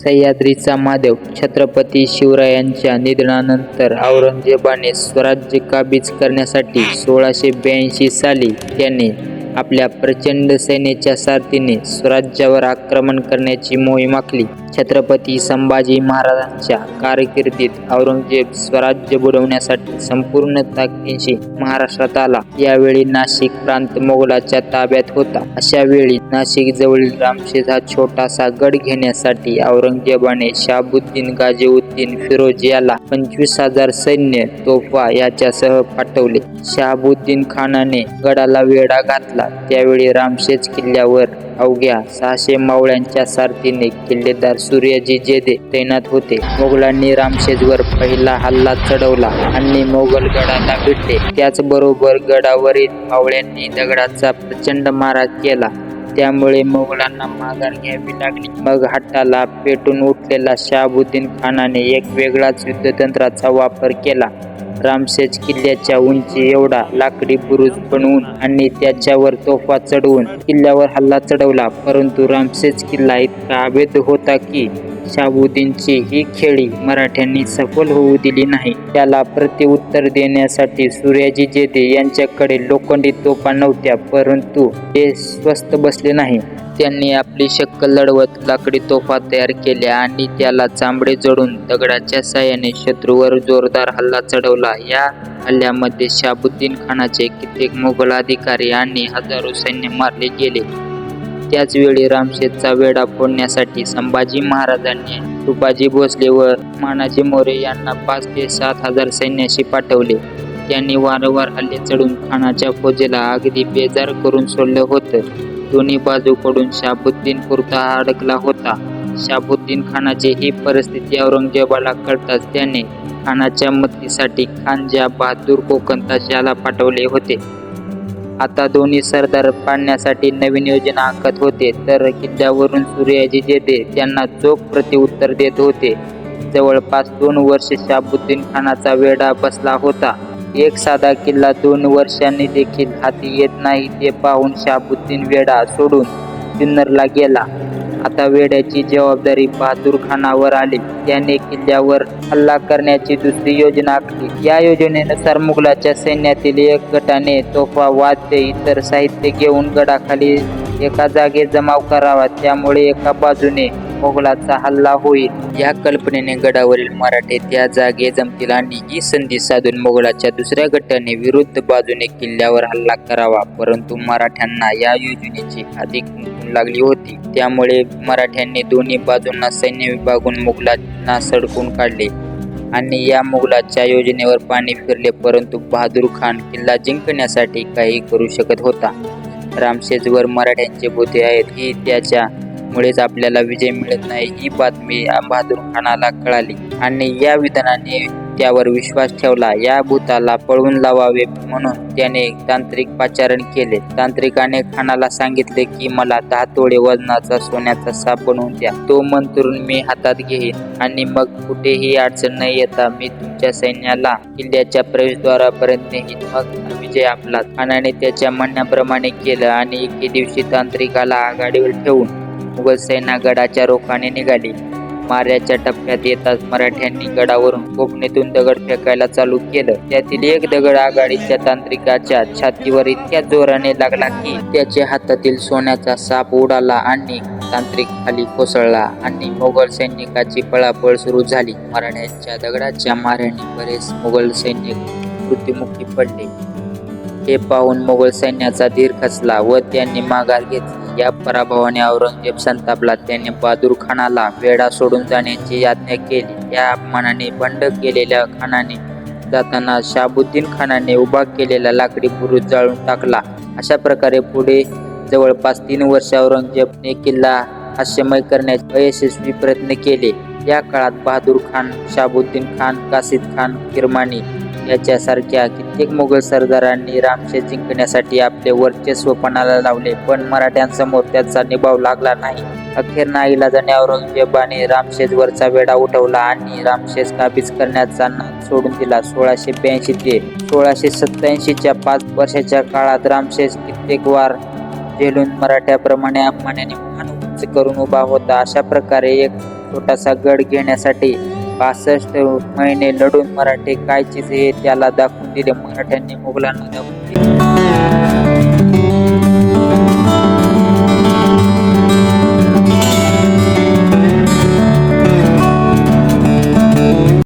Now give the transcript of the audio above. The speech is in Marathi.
सह्याद्रीचा महादेव छत्रपती शिवरायांच्या निधनानंतर औरंगजेबाने स्वराज्य काबीज करण्यासाठी सोळाशे ब्याऐंशी साली त्याने आपल्या प्रचंड सैन्याच्या सारथीने स्वराज्यावर आक्रमण करण्याची मोहीम आखली. छत्रपती संभाजी महाराजांच्या कारकिर्दीत औरंगजेब स्वराज्य बुडवण्यासाठी संपूर्ण ताकदीशी महाराष्ट्रात आला. यावेळी नाशिक प्रांत मोगलाच्या ताब्यात होता. अशा वेळी नाशिक जवळील रामशेज हा छोटासा गड घेण्यासाठी औरंगजेबाने शाहाबुद्दीन गाजीउद्दीन फिरोज याला पंचवीस हजार सैन्य तोफा याच्यासह पाठवले. शहाबुद्दीन खानाने गडाला वेढा घातला. त्यावेळी रामशेज किल्ल्यावर अवघ्या सहाशे मावळ्यांच्या सारथीने किल्लेदार सूर्यजी जेदे तैनात होते. मोगलांनी रामशेजवर पहिला हल्ला चढवला आणि मोगल गडाला भेटले. त्याचबरोबर गडावरील मावळ्यांनी दगडाचा प्रचंड मारा केला. त्यामुळे मोगलांना माघार घ्यावी लागली. मग हट्टाला पेटून उठलेला शहाबुद्दीन खानाने एक वेगळाच युद्धतंत्राचा वापर केला. रामशेज किल्ल्याच्या उंची एवढा लाकडी बुरुज बनवून आणि त्याच्यावर तोफा चढवून किल्ल्यावर हल्ला चढवला. परंतु रामशेज किल्ला इतका अभेद होता की शाबुद्दीनची ही खेळी मराठ्यांनी सफल होऊ दिली नाही. त्याला प्रत्युत्तर देण्यासाठी सूर्याजी जेदे यांच्याकडे लोखंडी तोफा नव्हत्या परंतु ते स्वस्त बसले नाही. त्यांनी आपली शक्कल लढवत लाकडी तोफा तयार केल्या आणि त्याला चांबडे जोडून दगडाच्या साह्याने शत्रूवर जोरदार हल्ला चढवला. या हल्ल्यामध्ये शाबुद्दीन खानाचे कित्येक मुघल अधिकारी आणि हजारो सैन्य मारले गेले. त्याच वेळी वेढा फोडण्यासाठी संभाजी महाराजांनी तुपाजी भोसले व मानाजी मोरे यांना पाच ते सात हजार सैन्याशी पाठवले. त्यांनी वारंवार हल्ले चढून खानाच्या फौजेला अगदी बेजार करून सोडलं होतं. दोन्ही बाजूकडून शाबुद्दीन पुरता अडकला होता. शाबुद्दीन खानाची ही परिस्थिती औरंगजेबाला कळताच त्याने खानाच्या मदतीसाठी खानजा बहादूर कोकण याला पाठवले होते. आता दोन्ही सरदार पाडण्यासाठी नवीन योजना आखत होते तर किल्ल्यावरून सूर्याजी जेदे त्यांना चोख प्रतिउत्तर देत होते. जवळपास दोन वर्ष शाबुद्दीन खानाचा वेढा बसला होता. एक साधा किल्ला दोन वर्षांनी देखील हाती येत नाही ते पाहून शाबुद्दीन वेढा सोडून जुन्नरला गेला. आता वेड्याची जबाबदारी बहादूर खानावर आली. त्याने किल्ल्यावर हल्ला करण्याची दुसरी योजना आखली. या योजनेनुसार मुघलाच्या सैन्यातील एक गटाने तोफा वाद्य इतर साहित्य घेऊन गडाखाली एका जागे जमाव करावा. त्यामुळे एका बाजूने मोगलाचा हल्ला होईल. या कल्पनेने गडावरील मराठे त्या जागे जमतील आणि ही संधी साधून मोगलाच्या दुसऱ्या गटाने विरुद्ध बाजूने किल्ल्यावर हल्ला करावा. परंतु मराठ्यांना या योजनेची अधिक लागली होती. त्यामुळे मराठ्यांनी दोन्ही बाजूंना सैन्य विभागून मुघलांना सडकून काढले आणि या मुघलाच्या योजनेवर पाणी फिरले. परंतु बहादूर खान किल्ला जिंकण्यासाठी काही करू शकत होता. रामशेजवर मराठ्यांचे बोते आहेत. ही त्याच्या मुळेच आपल्याला विजय मिळत नाही ही बातमी बहादूर खानाला कळाली. आणि या विधानाने त्यावर विश्वास ठेवला. या भूताला पळवून लावावे म्हणून त्याने तांत्रिक पाचारण केले. तांत्रिकाने खानाला सांगितले की मला दहा तोडे वजनाचा सोन्याचा साप बनवून द्या. तो मंत्रून मी हातात घेईन. आणि मग कुठेही अडचण न येता मी तुमच्या सैन्याला किल्ल्याच्या प्रवेशद्वारापर्यंत नेईन. मग विजय आपला खानाने त्याच्या म्हणण्याप्रमाणे केलं आणि एके दिवशी तांत्रिकाला आघाडीवर ठेवून मुघल सैन्य गडाच्या रोखाने निघाली. माऱ्याच्या टप्प्यात येताच मराठ्यांनी गडावरून कोकणीतून दगड फेकायला चालू केलं. त्यातील एक दगड आघाडीच्या तांत्रिकाच्या छातीवर इतक्या जोराने लागला की त्याच्या हातातील सोन्याचा साप उडाला आणि तांत्रिक खाली कोसळला आणि मोगल सैनिकाची पळापळ सुरू झाली. मराठ्यांच्या दगडाच्या माऱ्याने बरेच मुघल सैनिक मृत्युमुखी पडले. हे पाहून मोगल सैन्याचा धीर खचला व त्यांनी माघार घेतली. या पराभवाने औरंगजेब संतापला. त्याने बहादूर खानाला वेढा सोडून जाण्याची याज्ञा केली. या अपमानाने बंड केलेल्या खानाने जाताना शाबुद्दीन खानाने उभा केलेला लाकडी बुरुज जाळून टाकला. अशा प्रकारे पुढे जवळपास तीन वर्ष औरंगजेबने किल्ला हास्यमय करण्याचे अयशस्वी प्रयत्न केले. या काळात बहादूर खान शाबुद्दीन खान कासिद खान किरमाणी याच्यासारख्या कित्येक मोगल सरदारांनी रामशेष जिंकण्यासाठी आपले वर्चस्व पणाला लावले पण मराठ्यांसमोर त्याचा निभाव लागला नाही. अखेर नाईलाजाने औरंगजेबाने रामशेजवरचा वेढा उठवला आणि रामशेज काबीज करण्याचा नाद सोडून दिला. सोळाशे ब्याऐंशी ते सोळाशे सत्याऐंशीच्या पाच वर्षाच्या काळात रामशेज कित्येक वार झेलून मराठ्याप्रमाणे अपमानाने मान उंच करून उभा होता. अशा प्रकारे एक छोटासा गड घेण्यासाठी पासष्ट महिने लढून मराठे काय चीज हे त्याला दाखवून दिले मराठ्यांनी मुघलांना दाखवून दिले.